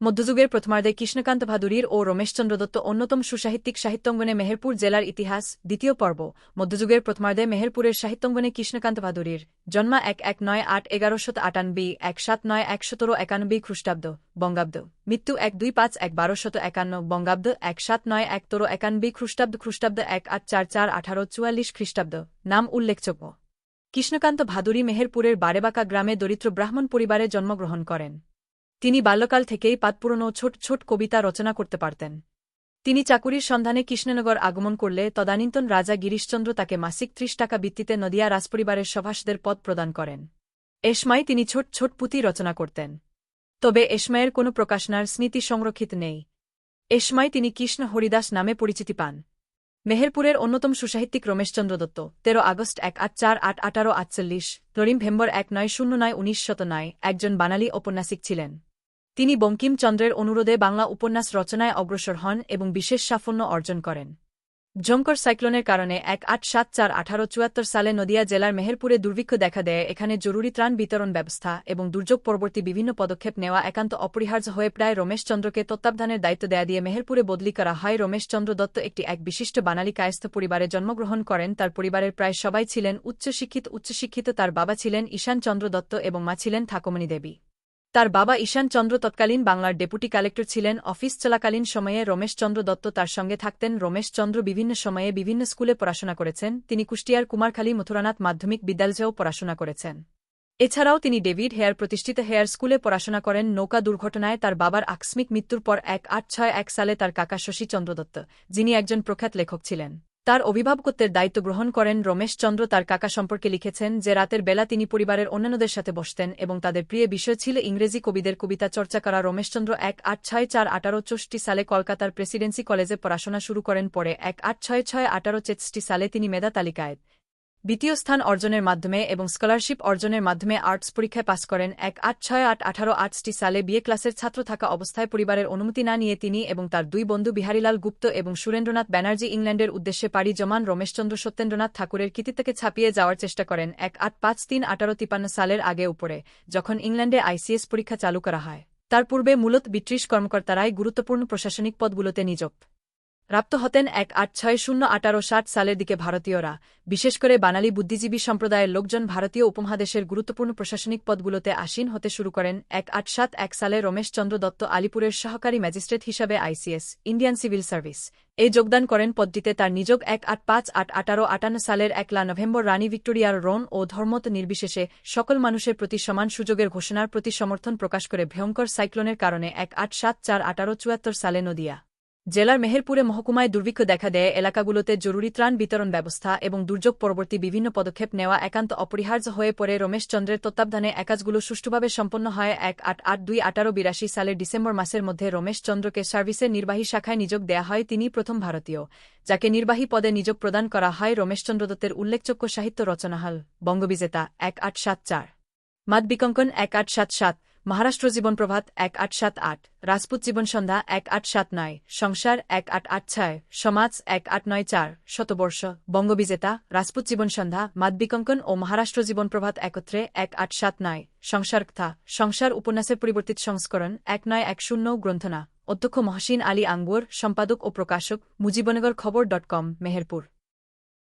মধ্যযুগের প্রথমার্ধে কৃষ্ণকান্ত ভাদুরীর ও রমেশচন্দ্র দত্ত অন্যতম সুসাহিত্যিক সাহিত্যাঙ্গনে মেহেরপুর জেলার ইতিহাস দ্বিতীয় পর্ব। মধ্যযুগের প্রথমার্ধে মেহেরপুরের সাহিত্যাঙ্গনে কৃষ্ণকান্ত ভাদুরীর জন্মা এক এক নয় আট এগারোশত আটানবি এক সাত নয় এক সতেরো একানব্বই খ্রিস্টাব্দ, বঙ্গাব্দ। মৃত্যু এক দুই পাঁচ এক বারোশত একান্ন, বঙ্গাব্দ। এক সাত নয় এক তোরো একানব্বই খ্রিস্টাব্দ খ্রিস্টাব্দ। এক আট চার চার আঠারো চুয়াল্লিশ খ্রিস্টাব্দ। নাম উল্লেখযোগ্য। কৃষ্ণকান্ত ভাদুরী মেহেরপুরের বারেবাকা গ্রামে দরিদ্র ব্রাহ্মণ পরিবারে জন্মগ্রহণ করেন। তিনি বাল্যকাল থেকেই পাতপুরনো ছোট ছোট কবিতা রচনা করতে পারতেন। তিনি চাকুরির সন্ধানে কৃষ্ণনগর আগমন করলে তদানীন্তন রাজা গিরিশচন্দ্র তাকে মাসিক ত্রিশ টাকা ভিত্তিতে নদিয়া রাজপরিবারের সভাসদের পদ প্রদান করেন। এসময় তিনি ছোট ছোট পুঁতি রচনা করতেন। তবে এসময়ের কোনো প্রকাশনার স্মৃতি সংরক্ষিত নেই। এসময় তিনি কৃষ্ণ হরিদাস নামে পরিচিতি পান। মেহেরপুরের অন্যতম সুসাহিত্যিক রমেশচন্দ্র দত্ত, তেরো আগস্ট এক আট চার আট আঠারো আটচল্লিশ নরিম ভেম্বর এক নয় শূন্য নয় উনিশ শত নয়, একজন বানালি ঔপন্যাসিক ছিলেন। তিনি বঙ্কিমচন্দ্রের অনুরোধে বাংলা উপন্যাস রচনায় অগ্রসর হন এবং বিশেষ সাফল্য অর্জন করেন। জঙ্কর সাইক্লোনের কারণে এক আট সাত চার আঠারো চুয়াত্তর সালে নদিয়া জেলার মেহেরপুরে দুর্ভিক্ষ দেখা দেয়, এখানে জরুরি ত্রাণ বিতরণ ব্যবস্থা এবং দুর্যোগ পরবর্তী বিভিন্ন পদক্ষেপ নেওয়া একান্ত অপরিহার্য হয়ে প্রায় রমেশচন্দ্রকে তত্ত্বাবধানের দায়িত্ব দেয়া দিয়ে মেহেরপুরে বদলি করা হয়। রমেশচন্দ্র দত্ত একটি এক বিশিষ্ট বানালি কায়স্থ পরিবারে জন্মগ্রহণ করেন। তার পরিবারের প্রায় সবাই ছিলেন উচ্চশিক্ষিত উচ্চশিক্ষিত তার বাবা ছিলেন ঈশান চন্দ্র দত্ত এবং মা ছিলেন ঠাকুমণি দেবী। তার বাবা ঈশান চন্দ্র তৎকালীন বাংলার ডেপুটি কালেক্টর ছিলেন। অফিস চলাকালীন সময়ে রমেশচন্দ্র দত্ত তার সঙ্গে থাকতেন। রমেশচন্দ্র বিভিন্ন সময়ে বিভিন্ন স্কুলে পড়াশোনা করেছেন। তিনি কুষ্টিয়ার কুমারখালী মথুরানাথ মাধ্যমিক বিদ্যালয়েও পড়াশোনা করেছেন। এছাড়াও তিনি ডেভিড হেয়ার প্রতিষ্ঠিত হেয়ার স্কুলে পড়াশোনা করেন। নৌকা দুর্ঘটনায় তার বাবার আকস্মিক মৃত্যুর পর এক আট ছয় এক সালে তার কাকা শশী চন্দ্র দত্ত, যিনি একজন প্রখ্যাত লেখক ছিলেন। তার অভিভাবকত্বের দায়িত্ব গ্রহণ করেন রমেশচন্দ্র তার কাকা সম্পর্কে লিখেছেন যে রাতের বেলা তিনি পরিবারের অন্যান্যদের সাথে বসতেন এবং তাদের প্রিয় বিষয় ছিল ইংরেজি কবিদের কবিতা চর্চা করা। রমেশচন্দ্র এক আট ছয় চার আঠারো চৌষ্টি সালে কলকাতার প্রেসিডেন্সি কলেজে পড়াশোনা শুরু করেন পরে এক আট ছয় ছয় আঠারো চেষ্টি সালে তিনি মেধা তালিকায়। দ্বিতীয় স্থান অর্জনের মাধ্যমে এবং স্কলারশিপ অর্জনের মাধ্যমে আর্টস পরীক্ষায় পাস করেন এক আট ছয় আট আঠারো আটটি সালে বিয়ে ক্লাসের ছাত্র থাকা অবস্থায় পরিবারের অনুমতি না নিয়ে তিনি এবং তার দুই বন্ধু বিহারীলাল গুপ্ত এবং সুরেন্দ্রনাথ ব্যানার্জি ইংল্যান্ডের উদ্দেশ্যে পাড়ি জমান রমেশচন্দ্র সত্যেন্দ্রনাথ ঠাকুরের কৃতিত্বকে ছাপিয়ে যাওয়ার চেষ্টা করেন এক আট পাঁচ তিন আঠারো তিপান্ন সালের আগে উপরে, যখন ইংল্যান্ডে আইসিএস পরীক্ষা চালু করা হয়। তার পূর্বে মূলত ব্রিটিশ কর্মকর্তারাই গুরুত্বপূর্ণ প্রশাসনিক পদগুলোতে নিযোগ। প্রাপ্ত হতেন এক আট ছয় শূন্য আঠারো ষাট সালের দিকে ভারতীয়রা। বিশেষ করে বানালি বুদ্ধিজীবী সম্প্রদায়ের লোকজন ভারতীয় উপমহাদেশের গুরুত্বপূর্ণ প্রশাসনিক পদগুলোতে আসীন হতে শুরু করেন এক আট সাত এক সালে রমেশচন্দ্র দত্ত আলিপুরের সহকারী ম্যাজিস্ট্রেট হিসাবে আইসিএস, ইন্ডিয়ান সিভিল সার্ভিস। এই যোগদান করেন পদটিতে তার নিযোগ এক আট পাঁচ আট আঠারো আটান্ন সালের একলা নভেম্বর রানী ভিক্টোরিয়ার রোন ও ধর্মত নির্বিশেষে সকল মানুষের প্রতি সমান সুযোগের ঘোষণার প্রতি সমর্থন প্রকাশ করে ভয়ঙ্কর সাইক্লোনের কারণে এক আট সাত চার আঠারো চুয়াত্তর সালে নদিয়া। জেলার মেহেরপুরে মহকুমায় দুর্ভিক্ষ দেখা দেয়, এলাকাগুলোতে জরুরি ত্রাণ বিতরণ ব্যবস্থা এবং দুর্যোগ পরবর্তী বিভিন্ন পদক্ষেপ নেওয়া একান্ত অপরিহার্য হয়ে পড়ে। রমেশচন্দ্রের তত্ত্বাবধানে একাজগুলো সুষ্ঠুভাবে সম্পন্ন হয় এক আট আট দুই আঠারো বিরাশি সালের ডিসেম্বর মাসের মধ্যে রমেশচন্দ্রকে সার্ভিসের নির্বাহী শাখায় নিযোগ দেয়া হয়। তিনি প্রথম ভারতীয়, যাকে নির্বাহী পদে নিযোগ প্রদান করা হয় রমেশচন্দ্র দত্তের উল্লেখযোগ্য সাহিত্য রচনাহাল বঙ্গবিজেতা এক আট সাত চার মাদ বিকঙ্কন এক আট সাত সাত মহারাষ্ট্র জীবন প্রভাত এক আট সাত আট, রাজপুত জীবন সন্ধ্যা এক আট সাত নয়, সংসার এক আট আট ছয়, সমাজ এক আট নয় চার, শতবর্ষ, বঙ্গবিজেতা, রাজপুত জীবন সন্ধ্যা মাদবিকঙ্কন ও মহারাষ্ট্র জীবন প্রভাত একত্রে এক আট সাত নয়, সংসার কথা, সংসার উপন্যাসের পরিবর্তিত সংস্করণ এক নয় এক শূন্য, গ্রন্থনা, অধ্যক্ষ মহসিন আলী আঙ্গুর, সম্পাদক ও প্রকাশক, মুজিবনগর খবর ডট কম, মেহেরপুর।